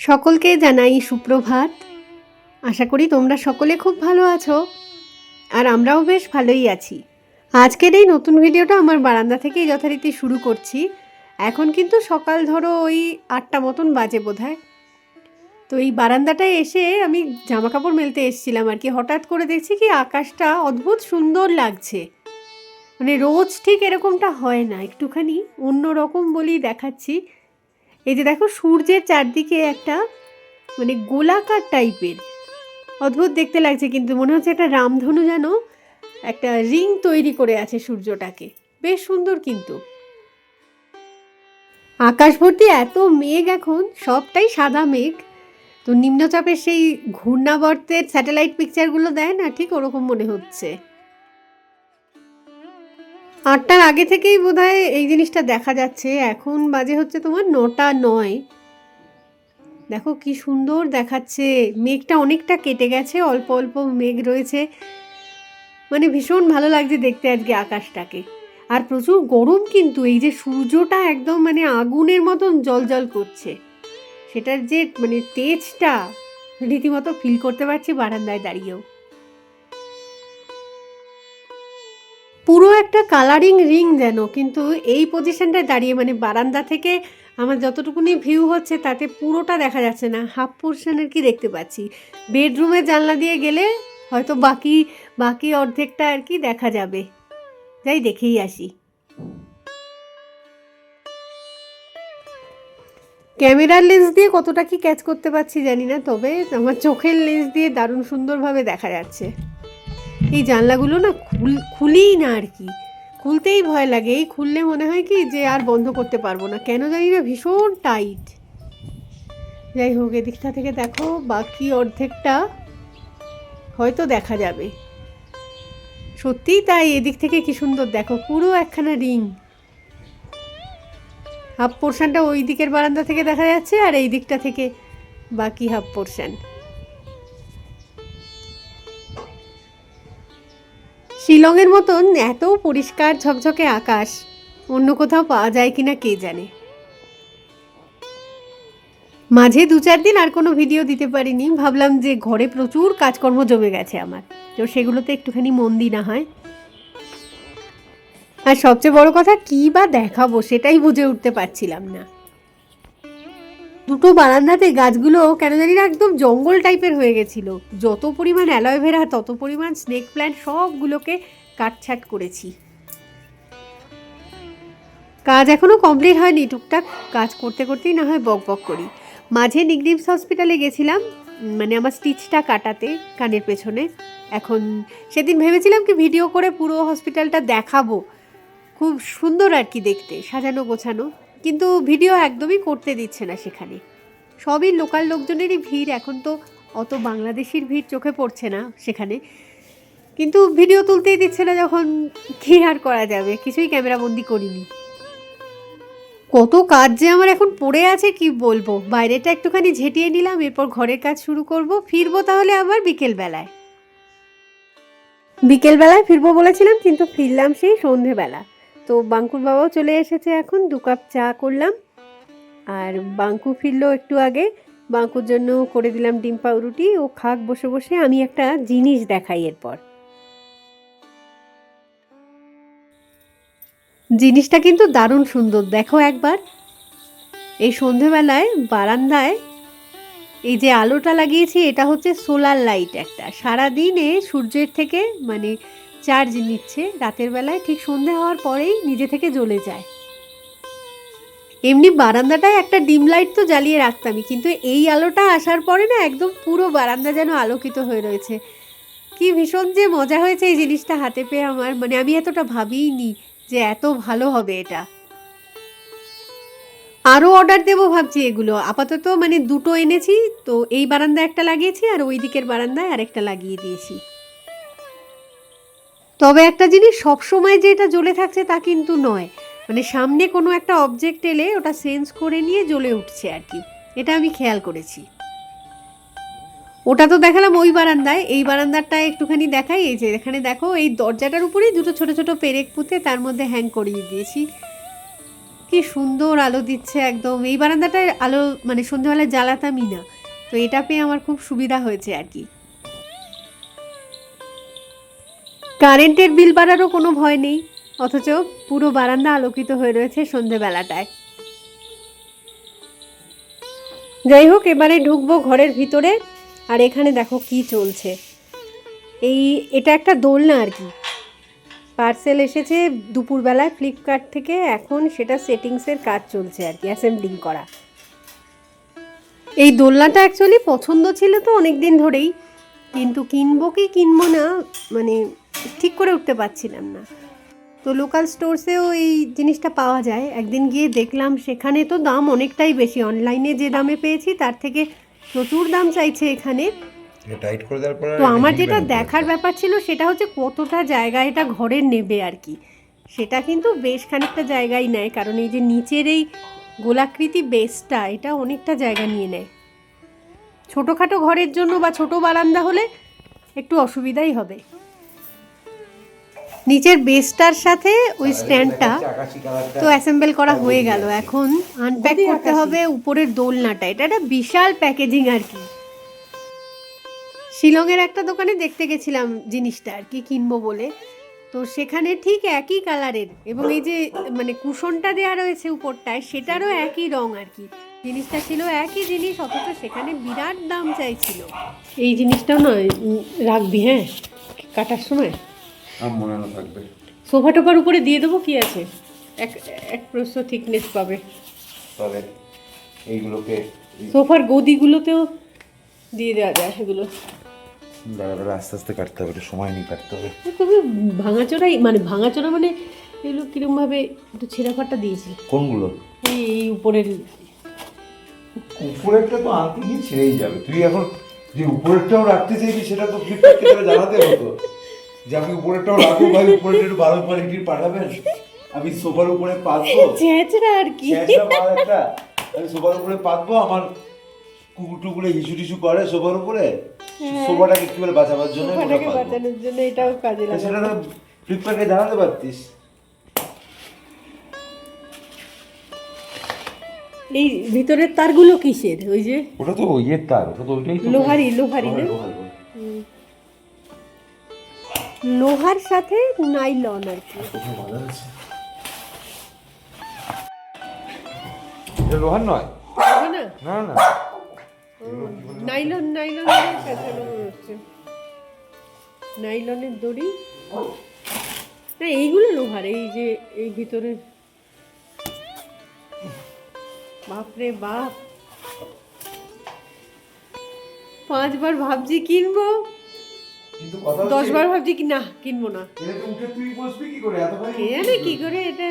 সকলকে জানাই সুপ্রভাত। আশা করি তোমরা সকলে খুব ভালো আছো আর আমরাও বেশ ভালোই আছি। আজকের এই নতুন ভিডিওটা আমার বারান্দা থেকেই যথারীতি শুরু করছি। এখন কিন্তু সকাল ধরো ওই আটটা মতন বাজে বোধহয়। তো এই বারান্দাটায় এসে আমি জামা কাপড় মেলতে এসেছিলাম আর কি। হঠাৎ করে দেখছি কি আকাশটা অদ্ভুত সুন্দর লাগছে। মানে রোজ ঠিক এরকমটা হয় না। একটুখানি অন্য রকম বলেই দেখাচ্ছি। এই যে দেখো সূর্যের চারদিকে একটা মানে গোলাকার টাইপের। অদ্ভুত দেখতে লাগছে কিন্তু মনে হচ্ছে একটা রামধনু যেন একটা রিং তৈরি করে আছে সূর্যটাকে। বেশ সুন্দর কিন্তু। আকাশ ভর্তি এত মেঘ এখন, সবটাই সাদা মেঘ। তো নিম্নচাপের সেই ঘূর্ণাবর্তের স্যাটেলাইট পিকচারগুলো দেয় না? ঠিক ওরকম মনে হচ্ছে। আটটার আগে থেকেই বোধহয় এই জিনিসটা দেখা যাচ্ছে। এখন বাজে হচ্ছে তোমার নটা নয়। দেখো কি সুন্দর দেখাচ্ছে। মেঘটা অনেকটা কেটে গেছে, অল্প অল্প মেঘ রয়েছে। মানে ভীষণ ভালো লাগছে দেখতে আজকে আকাশটাকে। আর প্রচুর গরম কিন্তু, এই যে সূর্যটা একদম মানে আগুনের মতন জল জল করছে। সেটার যে মানে তেজটা, রীতিমতো ফিল করতে পারছি বারান্দায় দাঁড়িয়েও। পুরো একটা কালারিং রিং যেন, কিন্তু এই পজিশনটায় দাঁড়িয়ে মানে বারান্দা থেকে আমার যতটুকুনি ভিউ হচ্ছে, তাতে পুরোটা দেখা যাচ্ছে না। হাফ পোর্শনের কি দেখতে পাচ্ছি? বেডরুমের জানলা দিয়ে গেলে হয়তো বাকি বাকি অর্ধেকটা আর কি দেখা যাবে। যাই দেখেই আসি। ক্যামেরার লেন্স দিয়ে কতটা কি ক্যাচ করতে পারছি জানি না, তবে আমার চোখের লেন্স দিয়ে দারুণ সুন্দরভাবে দেখা যাচ্ছে। এই জানলাগুলো না খুল, খুলেই না আর কি। খুলতেই ভয় লাগে। এই খুললে মনে হয় কি যে আর বন্ধ করতে পারব না। কেন জানি না ভীষণ টাইট। যাই হোক, এদিকটা থেকে দেখো, বাকি অর্ধেকটা হয়তো দেখা যাবে। সত্যিই তাই, এদিক থেকে কি সুন্দর। দেখো, পুরো একখানা রিং। হাফ পোর্শনটা ওই দিকের বারান্দা থেকে দেখা যাচ্ছে আর এই দিকটা থেকে বাকি হাফ পোর্শন। শিলংয়ের মতন এত পরিষ্কার ঝকঝকে আকাশ, অন্য কোথাও পাওয়া যায় কিনা কে জানে? মাঝে দু চার দিন আর কোনো ভিডিও দিতে পারিনি, ভাবলাম যে ঘরে প্রচুর কাজকর্ম জমে গেছে আমার, তো সেগুলোতে একটুখানি মন না হয়। আর সবচেয়ে বড় কথা, কী বা দেখাবো সেটাই বুঝে উঠতে পারছিলাম না। দুটো বারান্দাতে গাছগুলো কেন জানি না একদম জঙ্গল টাইপের হয়ে গেছিল। যত পরিমাণ অ্যালোভেরা তত পরিমাণ স্নেক প্ল্যান্ট সবগুলোকে কাটছাট করেছি। কাজ এখনও কমপ্লিট হয়নি, টুকটাক কাজ করতে করতেই না হয় বক বক করি। মাঝে নিগডিমস হসপিটালে গেছিলাম মানে আমার স্টিচটা কাটাতে, কানের পেছনে। এখন সেদিন ভেবেছিলাম কি ভিডিও করে পুরো হসপিটালটা দেখাবো। খুব সুন্দর আর কি দেখতে, সাজানো গোছানো। কিন্তু ভিডিও একদমই করতে দিচ্ছে না সেখানে। সবই লোকাল লোকজনেরই ভিড়, এখন তো অত বাংলাদেশির ভিড় চোখে পড়ছে না সেখানে। কিন্তু ভিডিও তুলতেই দিচ্ছে না যখন কী আর করা যাবে, কিছুই ক্যামেরাবন্দি করিনি। কত কাজ যে আমার এখন পড়ে আছে কি বলব? বাইরেটা একটুখানি ঝেঁটিয়ে নিলাম, এরপর ঘরের কাজ শুরু করব, ফিরবো তাহলে আবার বিকেলবেলায়। বিকেলবেলায় ফিরবো বলেছিলাম, কিন্তু ফিরলাম সেই সন্ধেবেলা। তো বাঙ্কুর বাবাও চলে এসেছে এখন, দু কাপ চা করলাম। আর বাঙ্কু ফিরলো একটু আগে, বাঙ্কুর জন্য করে দিলাম ডিম পাউরুটি, ও খাক বসে বসে, আমি একটা জিনিস দেখাই এরপর। জিনিসটা কিন্তু দারুণ সুন্দর, দেখো একবার। এই সন্ধেবেলায় বারান্দায় এই যে আলোটা লাগিয়েছি, এটা হচ্ছে সোলার লাইট একটা। সারা দিনে সূর্যের থেকে মানে চার্জ নিচ্ছে। রাতের বেলায় ঠিক সন্ধে হওয়ার পরেই নিজে থেকে জ্বলে যায়। এমনি বারান্দাটায় একটা ডিম লাইট তো জ্বালিয়ে রাখতামই, কিন্তু এই আলোটা আসার পরে না একদম পুরো বারান্দা যেন আলোকিত হয়ে রয়েছে। কি ভীষণ যে মজা হয়েছে এই জিনিসটা হাতে পেয়ে আমার মানে আমি এতটা ভাবিইনি যে এত ভালো হবে এটা। আরও অর্ডার দেবো ভাবছি এগুলো। আপাতত মানে দুটো এনেছি, তো এই বারান্দায় একটা লাগিয়েছি আর ওই দিকের বারান্দায় আরেকটা লাগিয়ে দিয়েছি। তবে একটা জিনিস সব সময় যে এটা জ্বলে থাকছে তা কিন্তু নয়। মানে সামনে কোনো একটা অবজেক্ট এলে ওটা সেন্স করে নিয়ে জ্বলে উঠছে আর কি। এটা আমি খেয়াল করেছি। ওটা তো দেখালাম ওই বারান্দায়। এই বারান্দারটা একটুখানি দেখাই। এই যে এখানে দেখো, এই দরজাটার উপরেই দুটো ছোট ছোট পেরেক পুঁতে তার মধ্যে হ্যাং করিয়ে দিয়েছি। কি সুন্দর আলো দিচ্ছে একদম। এই বারান্দাটায় আলো মানে সন্ধ্যাবেলায় জ্বালাতামই না। তো এটা পেয়ে আমার খুব সুবিধা হয়েছে আর কি। কারেন্টের বিল বাড়ারও কোনো ভয় নেই, অথচ পুরো বারান্দা আলোকিত হয়ে রয়েছে সন্ধেবেলাটায়। যাই হোক, এবারে ঢুকবো ঘরের ভিতরে, আর এখানে দেখো কি চলছে। এই, এটা একটা দোলনা আর কি। পার্সেল এসেছে দুপুরবেলায় ফ্লিপকার্ট থেকে, এখন সেটা সেটিংসের কাজ চলছে আর কি, অ্যাসেম্বলিং করা। এই দোলনাটা অ্যাকচুয়ালি পছন্দ ছিল তো অনেক দিন ধরেই, কিন্তু কিনবো কি কিনবো না মানে ঠিক করে উঠতে পারছিলাম না। তো লোকাল স্টোরসেও এই জিনিসটা পাওয়া যায়। একদিন গিয়ে দেখলাম সেখানে তো দাম অনেকটাই বেশি। অনলাইনে যে দামে পেয়েছি তার থেকে প্রচুর দাম চাইছে এখানে। টাইট করে দেওয়ার পরে তো আমার যেটা দেখার ব্যাপার ছিল সেটা হচ্ছে কতটা জায়গা এটা ঘরের নেবে আর কি। সেটা কিন্তু বেশ খানিকটা জায়গাই নেয় কারণ এই যে নিচের এই গোলাকৃতি বেসটা এটা অনেকটা জায়গা নিয়ে নেয়। ছোটোখাটো ঘরের জন্য বা ছোট বারান্দা হলে একটু অসুবিধাই হবে। নিচের বেসটার সাথে ওই স্ট্যান্ডটা তো অ্যাসেম্বল করা হয়ে গেল। এখন আনপ্যাক করতে হবে উপরের দোলনাটা। এটা একটা বিশাল প্যাকেজিং আর কি। শিলংয়ের একটা দোকানে দেখতে গেছিলাম জিনিসটা আর কি কিনবো বলে। তো সেখানে ঠিক একই কালারের এবং এই যে মানে কুশনটা দেওয়া রয়েছে উপরটায় সেটারও একই রং আর কি। জিনিসটা ছিল একই জিনিস অথচ সেখানে বিরাট দাম চাইছিল। এই জিনিসটাও নয় রাখবি হ্যাঁ? কাটার সময়? আমার মনে না থাকবে। সোফা টোফার উপরে দিয়ে দেবো কি আছে? এক এক প্রস্থ থিকনেস পাবে। তবে এইগুলোকে সোফার গদিগুলোতেও দিয়ে দেওয়া যায় এগুলো দাঁড়া আস্তে আস্তে কাটতে হবে একটু সময় নিয়ে কাটতে হবে। তবে ভাঙাচোরাই মানে ভাঙাচোরা মানে এগুলো কিরমভাবে একটু ছেঁড়াফাটা দিয়েছে। কোনগুলো? এই এই উপরের। উপরেরটা তো আনতে গিয়ে ছেড়েই যাবে। তুই এখন যে উপরেরটাও রাখতে চাইবি সেটা তো ফ্লিপকার্টকে জানাতে হতো। যে আমি উপরেরটাও রাখব ভাই একটু ভালো কোয়ালিটির পাঠাবেন? আমি সোফার উপরে পাতবো। ছেঁচড়া আর কি। একটা। আমি সোফার উপরে পাতবো আমার কুকুর টুকুরে হিসু টিসু করে সোফার উপরে। সোফাটাকে কি বলে বাঁচাবার জন্য ওটা বাঁচানোর জন্য এটাও কাজে তো সেটা তো ফ্লিপকার্টকে জানাতে পারতিস। এই ভিতরের তারগুলো কিসের? ওই যে ওটা তো ইয়ের তার ওটা তো ওইটাই লোহারি লোহারি না? লোহার, সাথে নাইলন আর কি। লোহার নয়? না? না নাইলন নাইলন হচ্ছে। নাইলনের দড়ি? না এইগুলো লোহার এই যে এই ভিতরে বাপরে বাপ। পাঁচবার ভাবছি কিনবো। কিন্তু কথা দশ বার ভাবছি কি না কিনবো না। এটাতে উঠে তুই বসবি কি করে? এত ভারী কে জানে কি করে এটা?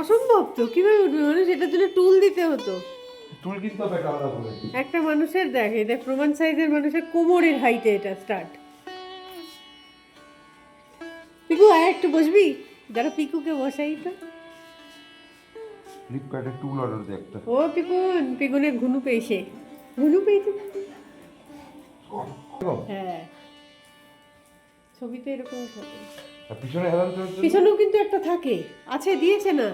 অসম্ভব তো কীভাবে উঠবে? মানে টুল দিতে হতো। টুল কিনতে হবে একটা আলাদা করে একটা মানুষের দেখ এটা প্রমাণ সাইজের মানুষের কোমরের হাইটে এটা স্টার্ট পিকু আয় একটু বসবি? যারা পিকুকে বসাই তো। ফ্লিপকার্টে টুল অর্ডার দে একটা। ও পিকুন পিকুনের ঘুনু পেয়েছে। ঘুনু পেয়েছে? হ্যাঁ। ছবিতে এরকম থাকে। পিছনে হেলান পিছনেও কিন্তু একটা থাকে। আছে দিয়েছে না।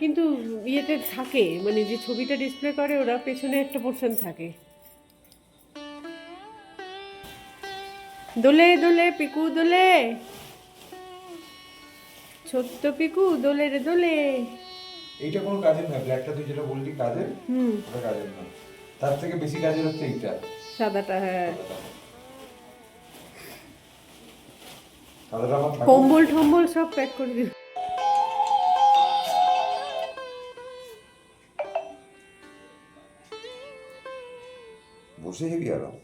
কিন্তু ইয়েতে থাকে মানে যে ছবিটা ডিসপ্লে করে ওরা পেছনে একটা পোর্শন থাকে। দোলে দোলে পিকু দোলে। ছোট্ট পিকু দোলে রে দোলে। এইটা কোনো কাজের না ব্ল্যাকটা তুই যেটা বললি কাজের? হুম। ওটা কাজের না। তার থেকে বেশি কাজের হচ্ছে এইটা। সাদাটা হ্যাঁ। কম্বল টম্বল সব প্যাক করে দিল। বসে হেবি আরাম।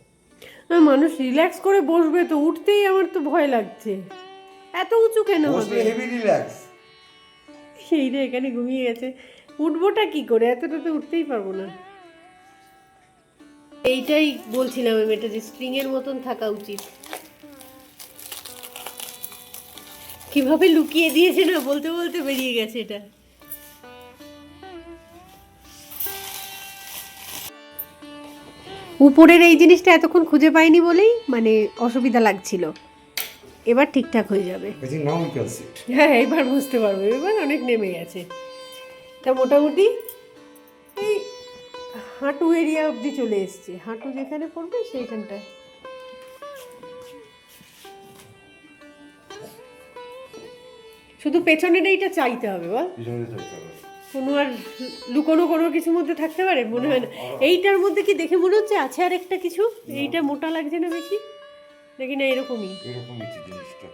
মানুষ রিল্যাক্স করে বসবে তো উঠতেই আমার তো ভয় লাগছে। এত উঁচু কেন হবে? হেভি রিল্যাক্স সেই রে এখানে ঘুমিয়ে গেছে। উঠবোটা কি করে? এতটা তো উঠতেই পারব না। এইটাই বলছিলাম আমি এটা যে স্প্রিং এর মতন থাকা উচিত। কীভাবে লুকিয়ে দিয়েছে না বলতে বলতে বেরিয়ে গেছে এটা। উপরের এই জিনিসটা এতক্ষণ খুঁজে পাইনি বলেই মানে অসুবিধা লাগছিল। এবার ঠিকঠাক হয়ে যাবে। হ্যাঁ এবার বুঝতে পারব এবার অনেক নেমে গেছে। তা মোটামুটি এই হাঁটু এরিয়া অবধি চলে এসছে। হাঁটু যেখানে পড়বে সেইখানটায়। শুধু পেছনের এইটা চাইতে হবে বল। কোনো আর লুকোনো কোনো কিছুর মধ্যে থাকতে পারে মনে হয় না। এইটার মধ্যে কি দেখে মনে হচ্ছে আছে আর একটা কিছু? এইটা মোটা লাগছে না বেশি? দেখি না এরকমই। জিনিসটা।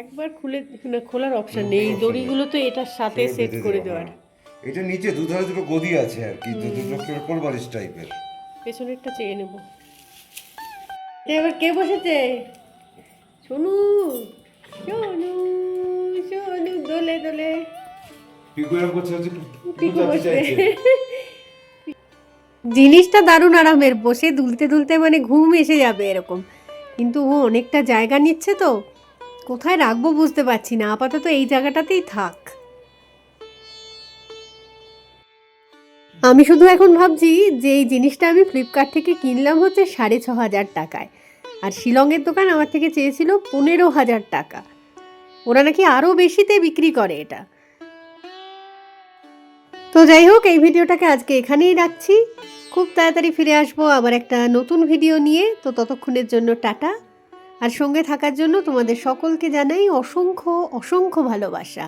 একবার খুলে না খোলার অপশন নেই। দড়িগুলো তো এটার সাথে সেট করে দেওয়ার। এটা নিচে দুধারে দুটো গদি আছে আর কি দুটো করে কোলবালিশ টাইপের। পেছনেরটা চেয়ে নেব। এবার কে বসেছে? সোনু। সোনু সোনু দোলে দোলে। পিকু এরকম করছে হচ্ছে পিকু চাইছে। জিনিসটা দারুণ আরামের বসে দুলতে দুলতে মানে ঘুম এসে যাবে এরকম। কিন্তু ও অনেকটা জায়গা নিচ্ছে তো কোথায় রাখব বুঝতে পারছি না আপাতত এই জায়গাটাতেই থাক। আমি শুধু এখন ভাবছি যে এই জিনিসটা আমি ফ্লিপকার্ট থেকে কিনলাম হচ্ছে সাড়ে ছ হাজার টাকায়। আর শিলংয়ের দোকান আমার থেকে চেয়েছিল পনেরো হাজার টাকা। ওরা নাকি আরও বেশিতে বিক্রি করে এটা। তো যাই হোক, এই ভিডিওটাকে আজকে এখানেই রাখছি। খুব তাড়াতাড়ি ফিরে আসব আবার একটা নতুন ভিডিও নিয়ে। তো ততক্ষণের জন্য টাটা। আর সঙ্গে থাকার জন্য তোমাদের সকলকে জানাই অসংখ্য অসংখ্য ভালোবাসা।